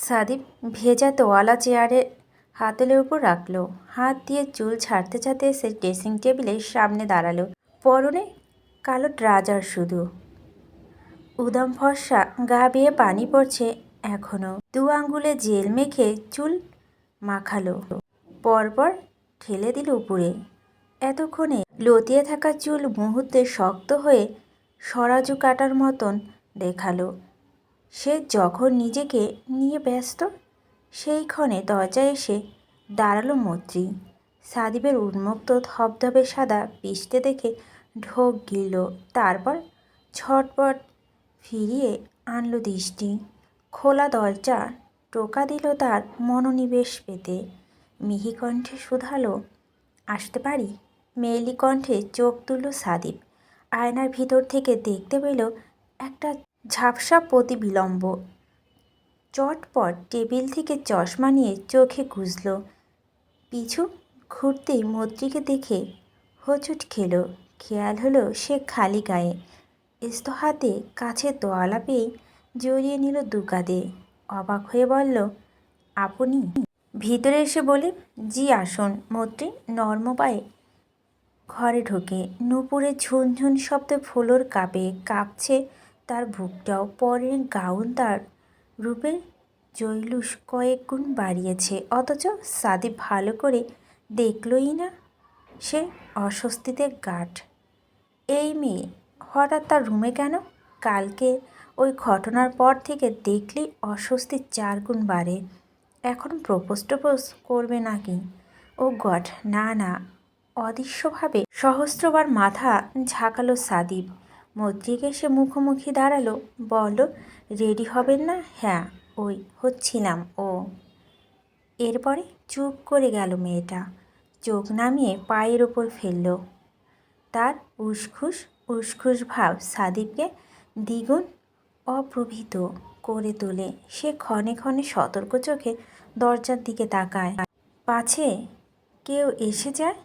সাদীপ ভেজা তোয়ালা চেয়ারে হাতলের উপর রাখল। হাত দিয়ে চুল ছাড়তে ছাড়তে এসে ড্রেসিং টেবিলের সামনে দাঁড়াল। পরনে কালো ট্রাজার শুধু। উদম ফর্সা গা বেয়ে পানি পড়ছে এখনও দু আঙ্গুলে জেল মেখে চুল মাখালো। পরপর ঠেলে দিল উপরে। এতক্ষণে লতিয়ে থাকা চুল মুহূর্তে শক্ত হয়ে সরাজু কাটার মতন দেখাল। সে যখন নিজেকে নিয়ে ব্যস্ত, সেই ক্ষণে দরজায় এসে দাঁড়াল মৈত্রী। সাদিবের উন্মুক্ত ধবধবে সাদা পৃষ্ঠে দেখে ঢোক গিলল। তারপর ছটপট ফিরিয়ে আনলো দৃষ্টি। খোলা দরজা টোকা দিল তার মনোনিবেশ পেতে। মিহি কণ্ঠে শুধালো, আসতে পারি? মেয়েলি কণ্ঠে চোখ তুলল সাদীপ আয়নার ভিতর থেকে দেখতে পেল একটা ঝাপসা প্রতিবিলম্ব। চটপট টেবিল থেকে চশমা নিয়ে চোখে গুজল পিছু ঘুরতেই মৈত্রীকে দেখে হোঁচট খেলো। খেয়াল হলো সে খালি গায়ে। হাতে কাছে তোয়ালা পেয়ে জড়িয়ে নিল দুকাদে অবাক হয়ে বলল, আপনি? ভিতরে এসে বলে, জি, আসুন। মৈত্রী নর্ম পায়ে ঘরে ঢোকে। নুপুরে ঝুনঝুন শব্দে ফুলোর কাঁপে কাঁপছে তার বুকটাও পরের গাউন তার রূপের জৈলুস কয়েক গুণ বাড়িয়েছে। অথচ সাদি ভালো করে দেখলই না সে অস্বস্তিতে গাঢ় এই মেয়ে হঠাৎ তার রুমে কেন? কালকে ওই ঘটনার পর থেকে দেখলেই অস্বস্তি চার গুণ বাড়ে। এখন প্রপোজ টোপোজ করবে নাকি? ও গড না না, অদৃশ্যভাবে সহস্রবার মাথা ঝাঁকালো সাদীপ মৈত্রীকে সে মুখোমুখি দাঁড়াল, বলল, রেডি হবেন না? হ্যাঁ ওই হচ্ছিলাম, ও। এরপরে চুপ করে গেল মেয়েটা, চোখ নামিয়ে পায়ের ওপর ফেলল। তার উসখুস উসখুস ভাব সাদীপকে দ্বিগুণ অপ্রভৃত করে তোলে। সে ক্ষণে ক্ষণে সতর্ক চোখে দরজার দিকে তাকায়। পাছে, কেউ এসে যায়?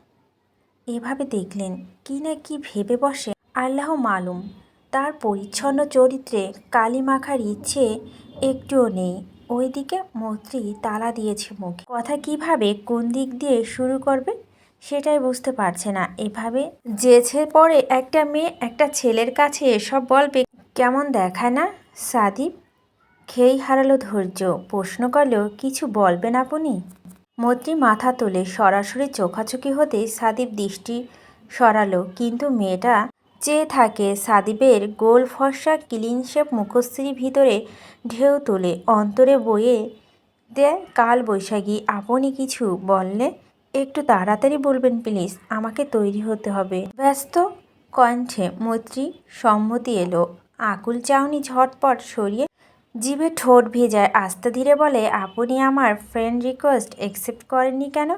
এভাবে দেখলেন, কি না কি ভেবে বসে। আল্লাহ মালুম। তার পরিচ্ছন্ন চরিত্রে কালি মাখার ইচ্ছে একটুও নেই। ওইদিকে মৈত্রী তালা দিয়েছে মুখে। কথা কীভাবে কোন দিক দিয়ে শুরু করবে সেটাই বুঝতে পারছে না। এভাবে যেছে পরে একটা মেয়ে একটা ছেলের কাছে এসব বলবে কেমন দেখায় না? সাদীপ খেই হারালো ধৈর্য। প্রশ্ন করলেও কিছু বলবেন আপনি মৈত্রী মাথা তোলে সরাসরি চোখাচোখি হতে সাদীপ দৃষ্টি সরালো, কিন্তু মেয়েটা চেয়ে থাকে সাদীপের গোল ফর্সা ক্লিন শেপ মুখশ্রী ভিতরে ঢেউ তোলে। অন্তরে বয়ে দেয়, কাল বৈশাখী, আপনি কিছু বললে একটু তাড়াতাড়ি বলবেন প্লিজ, আমাকে তৈরি হতে হবে। ব্যস্ত কণ্ঠে মৈত্রী সম্মতি এলো। আকুল চাউনি ঝটপট সরিয়ে জিভে ঠোঁট ভেজায় আস্তে ধীরে বলে, আপনি আমার ফ্রেন্ড রিকোয়েস্ট অ্যাকসেপ্ট করেননি কেন?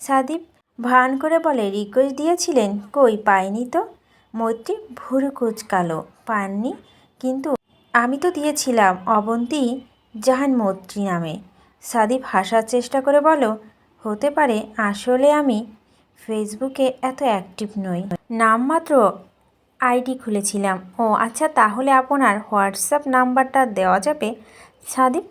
সাদীপ ভান করে বলে রিকোয়েস্ট দিয়েছিলেন? কই, পাইনি তো? মৈত্রী ভুরু কুচকালো, পাননি, কিন্তু আমি তো দিয়েছিলাম অবন্তী জাহান মৈত্রী নামে। সাদীপ হাসার চেষ্টা করে বলো হতে পারে আসলে আমি ফেসবুকে এত অ্যাক্টিভ নই। নামমাত্র আইডি খুলেছিলাম। ও আচ্ছা তাহলে আপনার হোয়াটসঅ্যাপ নাম্বারটা দেওয়া যাবে? সাদীপ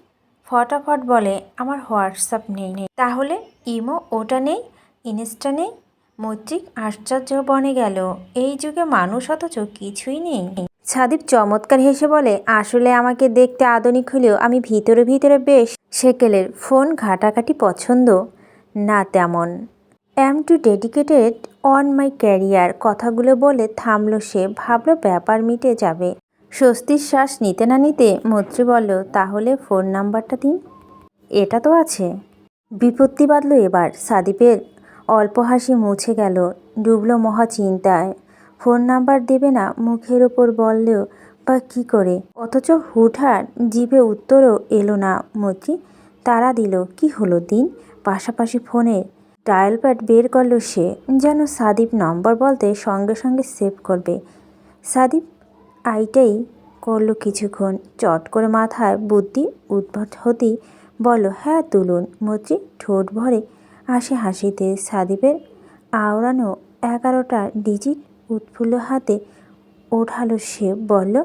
ফটাফট বলে, আমার হোয়াটসঅ্যাপ নেই নেই। তাহলে ইমো ওটা নেই, ইনস্টা নেই মৈত্রিক আশ্চর্য বনে গেল। এই যুগে মানুষ অথচ কিছুই নেই। সাদীপ চমৎকার হেসে বলে, আসলে আমাকে দেখতে আধুনিক হলেও আমি ভিতরে ভিতরে বেশ সেকেলের ফোন ঘাটাঘাটি পছন্দ। না তেমন। Am too dedicated on my career কথাগুলো বলে থামলো সে, ভাবলো ব্যাপার মিটে যাবে। স্বস্তির শ্বাস নিতে না নিতে মৈত্রী বলল, তাহলে ফোন নাম্বারটা দিন। এটা তো আছে। বিপত্তি বাঁধল এবার সাদীপের অল্প হাসি মুছে গেল। ডুবলো মহা চিন্তায়। ফোন নাম্বার দেবে না মুখের ওপর বললেও, বা কী করে? অথচ হুটহাট জিভে উত্তরও এলো না মৈত্রী তারা দিল, কি হলো দিন? পাশাপাশি ফোনে ডায়াল প্যাড বের করল সে। যেন সাদীপ নম্বর বলতে সঙ্গে সঙ্গে সেভ করবে। সাদীপ আইটাই করল কিছুক্ষণ। চট করে মাথায় বুদ্ধি উদ্ভট হতেই বলো হ্যাঁ তুলুন। মৈত্রী ঠোঁট ভরে আসে হাসিতে সাদীপের আওড়ানো এগারোটা ডিজিট উৎফুল্ল হাতে ওঠালো সে, বলল,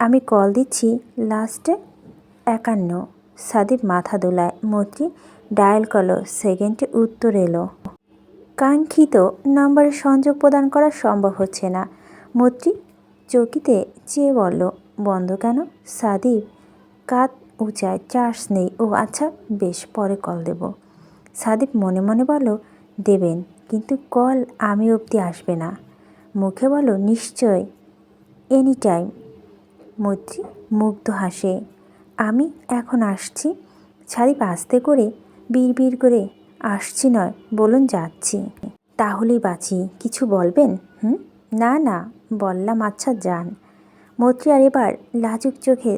আমি কল দিচ্ছি লাস্টে? একান্ন। সাদীপ মাথা দোলায়, মৈত্রী ডায়াল করল, সেকেন্ডে উত্তর এলো, কাঙ্ক্ষিত নম্বরে সংযোগ প্রদান করা সম্ভব হচ্ছে না। মৈত্রী চকিতে চেয়ে বলল, বন্ধ কেন? সাদীপ কাত উঁচায়, চার্জ নেই। ও আচ্ছা বেশ, পরে কল দেব। সাদীপ মনে মনে বলল, দেবেন, কিন্তু কল আমি অবধি আসবে না। মুখে বলো নিশ্চয় এনি টাইম মৈত্রী মুগ্ধ হাসে, আমি এখন আসছি। সাদীপ আসতে করে বিড় করে, আসছি নয়, বলুন যাচ্ছি। তাহলেই বাঁচি, কিছু বলবেন? হুম? না না, বললাম আচ্ছা যান। মৈত্রী আর এবার লাজুক চোখে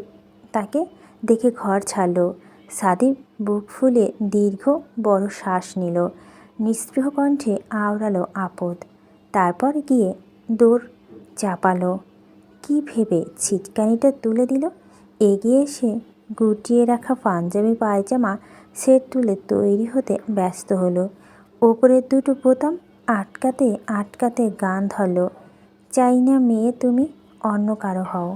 তাকে দেখে ঘর ছাড়ল। সাদীপ বুক ফুলে দীর্ঘ বড় শ্বাস নিল। নিস্পৃহ কণ্ঠে আওড়ালো আপদ। তারপর গিয়ে দৌড় চাপালো। কি ভেবে ছিটকানিটা তুলে দিল? এগিয়ে এসে গুটিয়ে রাখা পাঞ্জাবি পায়জামা সেট তুলে তৈরি হতে ব্যস্ত হলো। ওপরের দুটো বোতাম আটকাতে আটকাতে গান ধরলো, চাই না মেয়ে তুমি, অন্য কারও হও।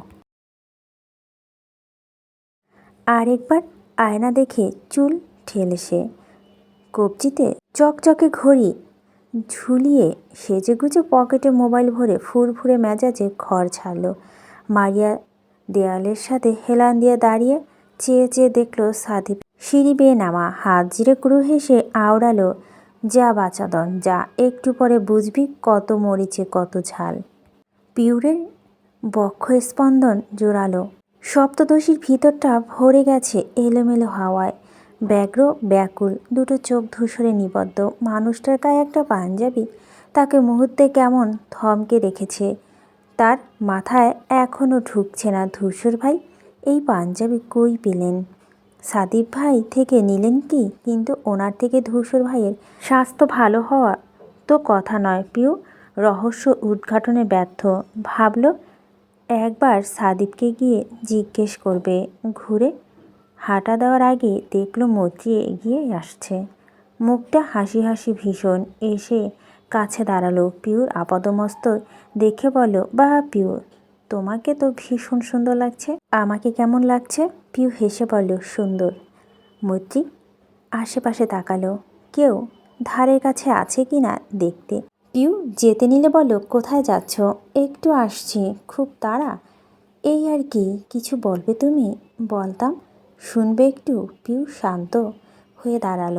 আরেকবার আয়না দেখে চুল ঠেলে সে। কবজিতে চকচকে ঘড়ি ঝুলিয়ে সেজেগুজে পকেটে মোবাইল ভরে ফুরফুরে মেজাজে ঘর ছাড়ল। মারিয়া দেয়ালের সাথে হেলান দিয়ে দাঁড়িয়ে চেয়ে চেয়ে দেখল সাদীপ সিঁড়ি বেয়ে নামা। হাত জিরে ক্রু হেসে আওড়ালো, যা বাঁচাদন যা, একটু পরে বুঝবি কত মরিচে কত ঝাল। পিউরের বক্ষ স্পন্দন জোরালো সপ্তদশীর ভিতরটা ভরে গেছে এলোমেলো হাওয়ায়। ব্যগ্র ব্যাকুল দুটো চোখ ধূসরে নিবদ্ধ। মানুষটার গায়ে একটা পাঞ্জাবি তাকে মুহূর্তে কেমন থমকে রেখেছে। তার মাথায় এখনও ঢুকছে না ধূসর ভাই, এই পাঞ্জাবি কই পেলেন? সাদীপ ভাই থেকে নিলেন কি? কিন্তু ওনার থেকে ধূসর ভাইয়ের স্বাস্থ্য ভালো হওয়া তো কথা নয়। পিউ, রহস্য উদ্ঘাটনে ব্যর্থ। ভাবল একবার সাদীপকে গিয়ে জিজ্ঞেস করবে, ঘুরে? হাঁটা দেওয়ার আগে দেখল মৈত্রী এগিয়ে আসছে। মুখটা হাসি হাসি ভীষণ, এসে কাছে দাঁড়াল। পিউর আপাদমস্তক দেখে বলো বা পিউর, তোমাকে তো ভীষণ সুন্দর লাগছে, আমাকে কেমন লাগছে? পিউ হেসে বলল, সুন্দর। মৈত্রী আশেপাশে তাকালো, কেউ ধারের কাছে আছে কি না দেখতে? পিউ যেতে নিলে বলো, কোথায় যাচ্ছ? একটু আসছি, খুব তাড়া। এই আর কি, কিছু বলবে তুমি? বলতাম। শুনবে একটু, পিউ শান্ত হয়ে দাঁড়াল।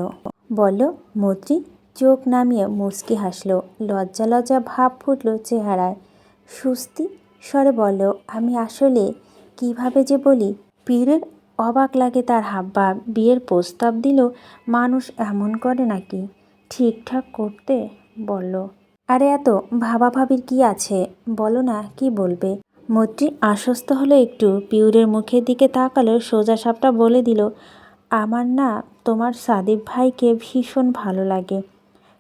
বলল মৈত্রী চোখ নামিয়ে মুচকি হাসলো। লজ্জা লজ্জা ভাব ফুটলো চেহারায়। সুস্তি স্বরে বলল, আমি আসলে কীভাবে যে বলি, পীরের অবাক লাগে তার হাবভাব বিয়ের প্রস্তাব দিল, মানুষ এমন করে নাকি? ঠিকঠাক করতে? বলল আরে এত ভাবাভাবির কি আছে? বলো না, কি বলবে? মৈত্রী আশ্বস্ত হলো একটু, পিউরের মুখের দিকে তাকালো, সোজা সাপটা বলে দিল, আমার না তোমার সাদিক ভাইকে ভীষণ ভালো লাগে।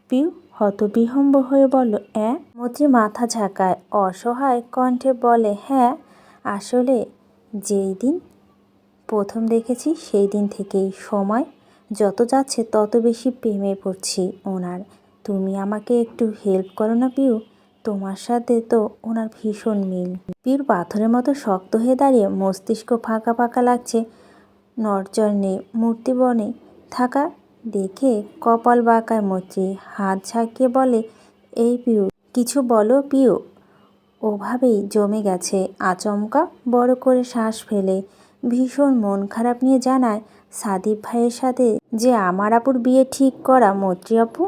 পিউ হতবিহম্ব হয়ে বলল অ্যাঁ মৈত্রী মাথা ঝাঁকায়, অসহায় কণ্ঠে বলে হ্যাঁ আসলে যেই দিন, প্রথম দেখেছি সেই দিন থেকেই সময়, যত যাচ্ছে তত বেশি প্রেমে পড়ছি ওনার। তুমি আমাকে একটু হেল্প করো না পিউ? তোমার সাথে তো ওনার ভীষণ মিল। পিউর পাথরের মতো শক্ত হয়ে দাঁড়িয়ে মস্তিষ্ক ফাঁকা ফাঁকা লাগছে। নড়চড় নেই, মূর্তি বনে থাকা দেখে কপাল বাঁকায় মৈত্রী হাত ঝাঁকিয়ে বলে, এই পিউ, কিছু বলো পিউ? ওভাবেই জমে গেছে। আচমকা বড় করে শ্বাস ফেলে। ভীষণ মন খারাপ নিয়ে জানায় সাদীপ ভাইয়ের সাথে যে আমার আপুর বিয়ে ঠিক করা, মৈত্রী আপু?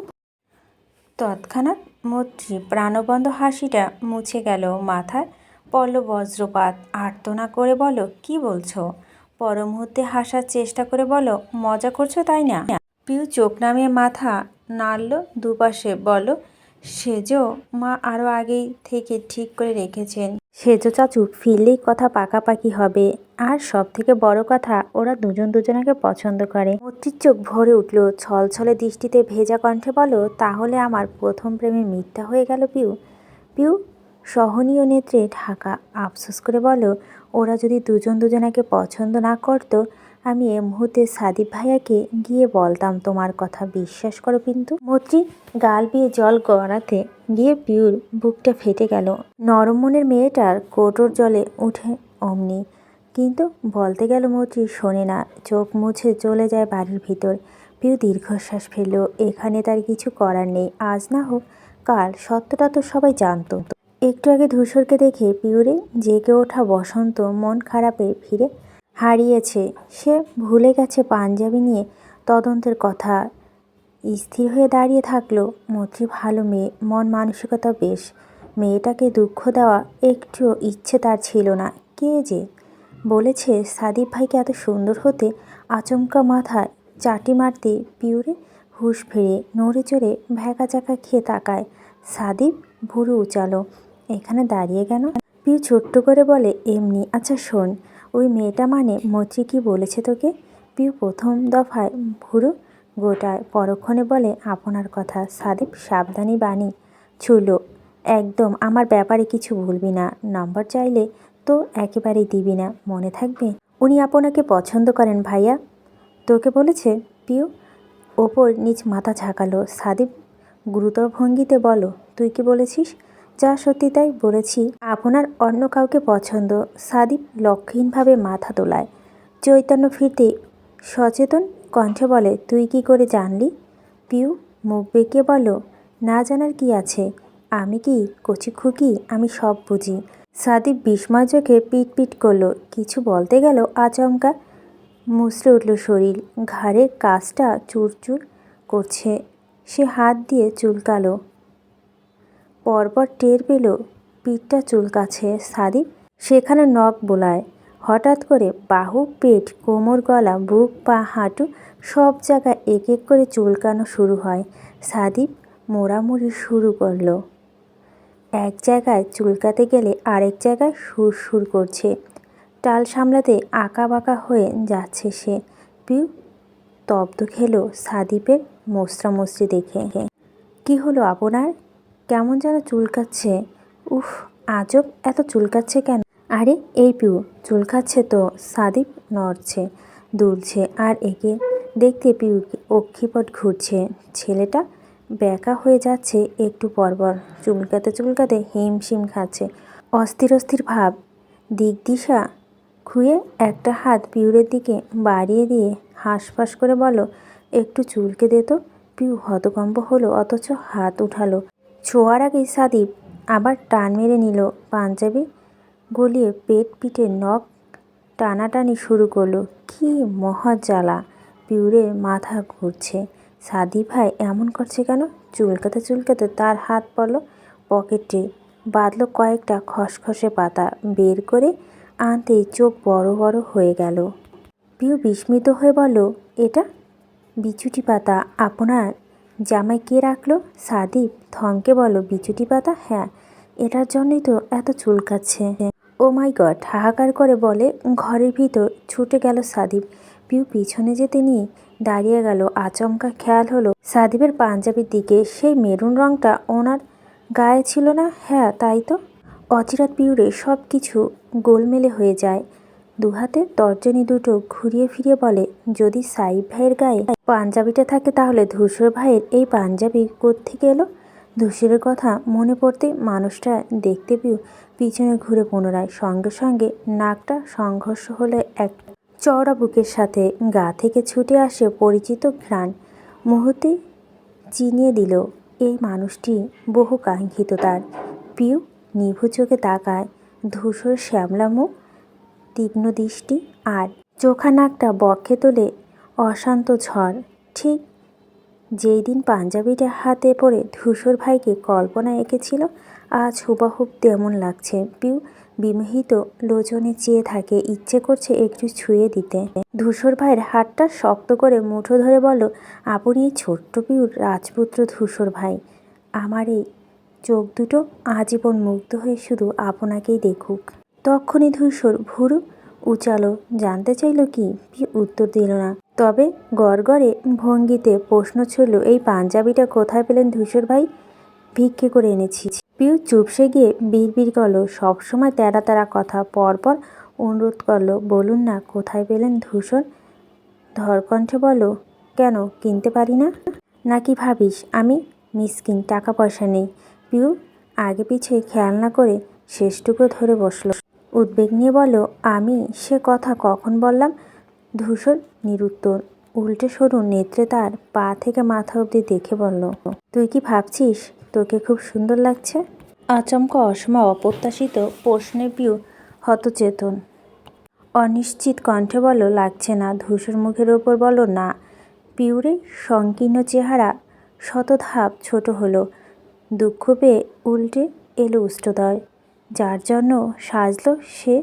তৎক্ষণাৎ মৈত্রী প্রাণবন্ধ হাসিটা মুছে গেল মাথার। পল্ল বজ্রপাত। আর্তনা করে বলো, কি বলছো? পর মুহূর্তে হাসার চেষ্টা করে বলো, মজা করছ তাই না? পিউ চোখ নামিয়ে মাথা নাড়ল দুপাশে। বলো সেজো মা আরও আগেই থেকে ঠিক করে রেখেছেন। সেজো চাচু, ফিরলেই কথা পাকাপাকি হবে। আর সব থেকে বড় কথা, ওরা দুজন দুজনাকে পছন্দ করে। মূর্তির চোখ ভরে উঠল, ছলছলে দৃষ্টিতে ভেজা কণ্ঠে বলো, তাহলে আমার প্রথম প্রেমে মিথ্যা হয়ে গেল পিউ? পিউ, সহনীয় নেত্রে ঢাকা আফসোস করে বলো, ওরা যদি দুজন দুজনাকে পছন্দ না করতো আমি এ মুহূর্তে সাদীপ ভাইয়াকে গিয়ে বলতাম, তোমার কথা বিশ্বাস করো কিন্তু মৈত্রী গাল বিয়ে জল গড়াতে গিয়ে পিউর বুকটা ফেটে গেল। নরম মনের মেয়েটার কোটর জলে উঠে অমনি। কিন্তু বলতে গেল মৈত্রী, শোনে না, চোখ মুছে চলে যায় বাড়ির ভিতর। পিউ দীর্ঘশ্বাস ফেলল, এখানে তার কিছু করার নেই। আজ না হোক কাল, সত্যটা তো সবাই জানতো। একটু আগে ধূসরকে দেখে পিউরে জেগে ওঠা বসন্ত মন খারাপে ফিরে হারিয়েছে। সে ভুলে গেছে পাঞ্জাবি নিয়ে তদন্তের কথা। স্থির হয়ে দাঁড়িয়ে থাকল মৈত্রী ভালো মেয়ে। মন মানসিকতা বেশ। মেয়েটাকে দুঃখ দেওয়া একটুও ইচ্ছে তার ছিল না। কে যে? বলেছে সাদিপ ভাইকে এত সুন্দর হতে আচমকা মাথায় চাটি মারতে পিউরে হুঁশ ফেরে নড়ে চড়ে ভ্যাকা চাকা খেয়ে তাকায়। সাদিপ ভুরু উচালো। এখানে দাঁড়িয়ে কেন? পিউ ছোট্ট করে বলে, এমনি আচ্ছা শোন ওই মেয়েটা মানে মৈত্রী কি বলেছে তোকে? পিউ প্রথম দফায় ভুরু গোটায় পরক্ষণে বলে, আপনার কথা সাদীপ সাবধানী বাণী, ছুল, একদম, আমার ব্যাপারে কিছু ভুলবি না। নম্বর চাইলে তো একেবারেই দিবি না, মনে থাকবে? উনি আপনাকে পছন্দ করেন ভাইয়া? তোকে বলেছে? পিউ, ওপর নিচ মাথা ঝাঁকালো। সাদীপ গুরুতর ভঙ্গিতে বলো, তুই কি বলেছিস? যা সত্যি তাই বলেছি, আপনার অন্য কাউকে পছন্দ। সাদীপ লক্ষ্যহীনভাবে মাথা তোলায়। চৈতন্য ফিরতে সচেতন কণ্ঠে বলে, তুই কি করে জানলি? পিউ মুখ বেঁকে বলো না জানার কি আছে? আমি কি কচি খুকি? আমি সব বুঝি। সাদীপ বিস্ময় চোখে পিট পিট করল, কিছু বলতে গেল আচমকা। মুচড়ে উঠল শরীর ঘাড়ের কাজটা চুরচুর করছে। সে হাত দিয়ে চুলকালো। পরপর টের পেল পিঠটা চুলকাছে সাদীপ সেখানে নখ বোলায়। হঠাৎ করে বাহু, পেট, কোমর, গলা, বুক, পা, হাঁটু সব জায়গায় এক এক করে চুলকানো শুরু হয়। সাদীপ মোড়ামুড়ি শুরু করল। এক জায়গায় চুলকাতে গেলে আরেক জায়গায় সুর সুর করছে। টাল সামলাতে আঁকা বাঁকা হয়ে যাচ্ছে সে। পিউ তব্দ খেলো সাদীপের মোস্ত্রামস্ত্রি দেখে। কি হলো আপনার? কেমন যেন চুলকাচ্ছে। উফ, আজব এত চুলকাচ্ছে কেন? আরে, এই পিউ, চুলকাচ্ছে তো সাদীপ নড়ছে, দুলছে আর একে। দেখতে পিউ অক্ষিপট ঘুরছে। ছেলেটা ব্যাকা হয়ে যাচ্ছে একটু পরপর চুলকাতে চুলকাতে হিমশিম খাচ্ছে। অস্থির অস্থির ভাব। দিক দিশা খুঁয়ে একটা হাত পিউরের দিকে বাড়িয়ে দিয়ে হাঁসফাঁস করে বলো একটু চুলকে দে তো। পিউ হতকম্প হলো, অথচ হাত উঠালো। ছোঁয়ার আগে সাদীপ আবার টান মেরে নিল পাঞ্জাবি, গলিয়ে পেট পিঠে নখ টানাটানি শুরু করল। কি মহা জ্বালা পিউরের মাথা ঘুরছে। সাদি ভাই এমন করছে কেন? চুলকাতে চুলকাতে তার হাত পড়ল পকেটে, বাঁধলো কয়েকটা খসখসে পাতা বের করে আনতেই চোখ বড় বড় হয়ে গেল। পিউ বিস্মিত হয়ে বলল, এটা বিচুটি পাতা, আপনার জামাই কে রাখল? সাদীপ থংকে বলো বিচুটি পাতা? হ্যাঁ। এটার জন্যই তো এত চুলকাচ্ছে। Oh my God! হাহাকার করে বলে, ঘরের ভিতর ছুটে গেল সাদীপ পিউ, পিছনে যেতে নিয়ে দাঁড়িয়ে গেল। আচমকা খেয়াল হলো সাদীপের পাঞ্জাবির দিকে। সেই মেরুন রংটা ওনার গায়ে ছিল না? হ্যাঁ তাই তো। অচিরাত পিউরে সব কিছু গোলমেলে হয়ে যায়। দুহাতে তর্জনী দুটো ঘুরিয়ে ফিরিয়ে বলে, যদি সাইব ভাইয়ের গায়ে পাঞ্জাবিটা থাকে তাহলে ধূসর ভাইয়ের এই পাঞ্জাবি কোত্থেকে এলো? ধূসরের কথা মনে পড়তে মানুষটা দেখতে পিউ পিছনে ঘুরে পুনরায় সঙ্গে সঙ্গে নাকটা সংঘর্ষ হলে এক চওড়া বুকের সাথে। গা থেকে ছুটে আসে পরিচিত ঘ্রাণ। মুহূর্তে চিনিয়ে দিল, এই মানুষটি বহু কাঙ্ক্ষিত তার। পিউ নিভু চোখে তাকায়, ধূসর শ্যামলা মুখ তীক্ষ্ণ দৃষ্টি আর চোখা নাকটা বক্ষে তোলে অশান্ত ঝড়। ঠিক যেই দিন পাঞ্জাবিটা হাতে পড়ে ধূসর ভাইকে কল্পনা এঁকেছিল, আজ হুবাহুব তেমন লাগছে। পিউ বিমোহিত লোচনে চেয়ে থাকে, ইচ্ছে করছে একটু ছুঁয়ে দিতে। ধূসর ভাইয়ের হাতটা শক্ত করে মুঠো ধরে বলল, আপনি এই ছোট্ট পিউর রাজপুত্র ধূসর ভাই। আমার এই চোখ দুটো আজীবন মুগ্ধ হয়ে শুধু আপনাকেই দেখুক। তখনই ধূসর ভুরু উচালো। জানতে চাইল কি? পিউ উত্তর দিল না। তবে গড়গড়ে ভঙ্গিতে প্রশ্ন ছুড়ল, এই পাঞ্জাবিটা কোথায় পেলেন ধূসর ভাই? ভিক্ষে করে এনেছি। পিউ চুপসে গিয়ে বিড়বিড় করল। সবসময় তেরা তেরা কথা। পরপর অনুরোধ করল, বলুন না, কোথায় পেলেন ধূসর? ধরকণ্ঠে বলো কেন, কিনতে পারি না? নাকি ভাবিস, আমি মিসকিন, টাকা পয়সা নেই। পিউ আগে পিছে খেয়াল না করে শেষটুকু ধরে বসল। উদ্বেগ নিয়ে বলল আমি সে কথা কখন বললাম? ধূসর নিরুত্তর উল্টে সরু নেত্রে তার পা থেকে মাথা অবধি দেখে বলল, তুই কি ভাবছিস তোকে খুব সুন্দর লাগছে? আচমকা অসময় অপ্রত্যাশিত প্রশ্নে পিউ হতচেতন। অনিশ্চিত কণ্ঠে বলো, লাগছে না। ধূসর মুখের ওপর বলো, না। পিউরে সংকীর্ণ চেহারা শতধাপ ছোট হলো, দুঃখ পেয়ে উল্টে এলো উষ্ঠদয়। যার জন্য সাজলো সে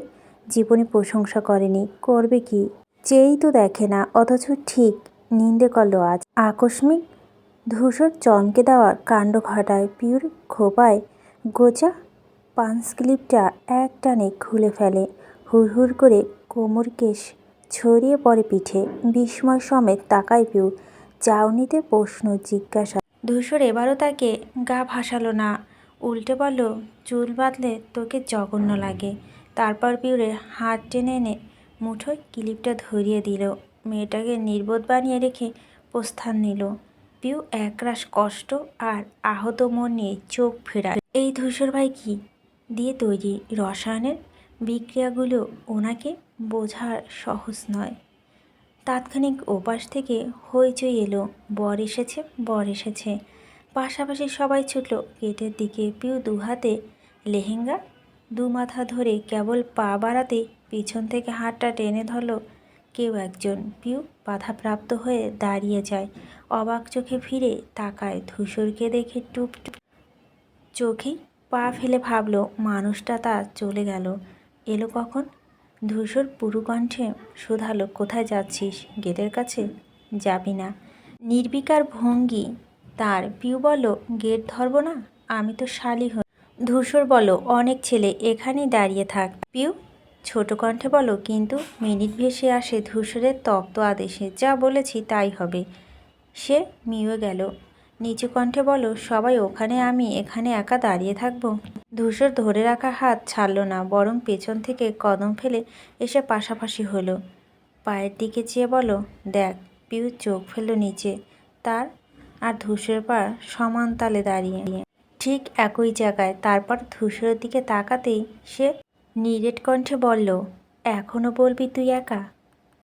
জীবনে প্রশংসা করেনি। করবে কি? চেয়েই তো দেখে না, অথচ ঠিক নিন্দে করল আজ। আকস্মিক ধূসর চমকে দেওয়ার কাণ্ড ঘটায় পিউর খোপায় গোচা পান্স ক্লিপটা এক টানে খুলে ফেলে। হুড়হুড় করে কোমর কেশ ছড়িয়ে পড়ে পিঠে। বিস্ময় সমেত তাকায় পিউ চাউনিতে প্রশ্ন জিজ্ঞাসা। ধূসর এবারও তাকে গা ভাসালো না। উল্টে বলল, চুল বাঁধলে তোকে জঘন্য লাগে। তারপর পিউরে হাত টেনে এনে মুঠোয় ক্লিপটা ধরিয়ে দিল। মেয়েটাকে নির্বোধ বানিয়ে রেখে প্রস্থান নিল। পিউ একরাশ কষ্ট আর আহত মন নিয়ে চোখ ফেরা এই ধূসর ভাই কি দিয়ে তৈরি? রসায়নের বিক্রিয়াগুলো ওনাকে বোঝা সহজ নয়। তাৎক্ষণিক ওপাশ থেকে হইচই এলো। বর এসেছে বর এসেছে। পাশাপাশি সবাই ছুটল। গেটের দিকে পিউ দু হাতে লেহেঙ্গা, দু মাথা ধরে কেবল পা বাড়াতে পিছন থেকে হাতটা টেনে ধরল। কেউ একজন পিউ বাধাপ্রাপ্ত হয়ে দাঁড়িয়ে যায়। অবাক চোখে ফিরে তাকায় ধূসরকে দেখে টুপ চোখেই পা ফেলে ভাবল, মানুষটা তার চলে গেল। এলো কখন? ধূসর পুরু কণ্ঠে শোধালো, কোথায় যাচ্ছিস? গেটের কাছে যাবি না? নির্বিকার ভঙ্গি তার, পিউ বলো, গেট ধরবো না? আমি তো শালি হই। ধূসর বলো, অনেক ছেলে, এখানেই দাঁড়িয়ে থাক। পিউ? ছোট কণ্ঠে বলো, কিন্তু মিনিট ভেসে আসে ধূসরের তপ্ত আদেশে। যা বলেছি তাই হবে। সে মিউয়ে গেল। নিচু কণ্ঠে বলো, সবাই ওখানে, আমি এখানে একা দাঁড়িয়ে থাকব? ধূসর ধরে রাখা হাত ছাড়ল না, বরং পেছন থেকে কদম ফেলে এসে পাশাপাশি হলো। পায়ের দিকে চেয়ে বলো, দেখ, পিউ চোখ ফেলল নিচে। তার আর ধূসরের পা সমান তালে দাঁড়িয়ে। ঠিক একই জায়গায়। তারপর ধূসরের দিকে তাকাতেই সে নিরেট কণ্ঠে বলল এখনও বলবি তুই একা?